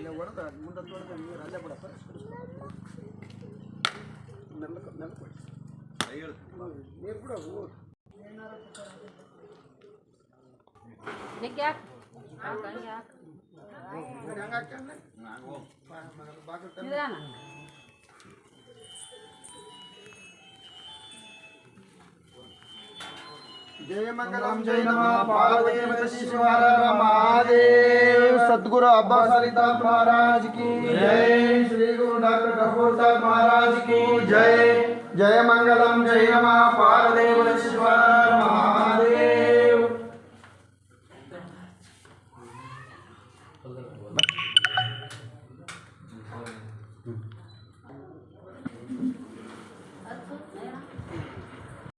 ಅಲ್ಲೇ ಹೊಡೆದ ಮುಂದೊಂದು ಹೊಡೆದ ನೀರು ಅಲ್ಲೇ ಬಿಡಪ್ಪ ನೆಲಕ ನೆಲಕ ನೀರು ಬಿಡ ಬಾಗಿಲು जय मंगलम जय नमः पार्वती शिवाय महादेव सतगुरु अब्बा सालीदास महाराज की। जय श्री गुरु नानक ठाकुर साहब महाराज की। जय। जय मंगलम जय रमा पारदेव महादेव।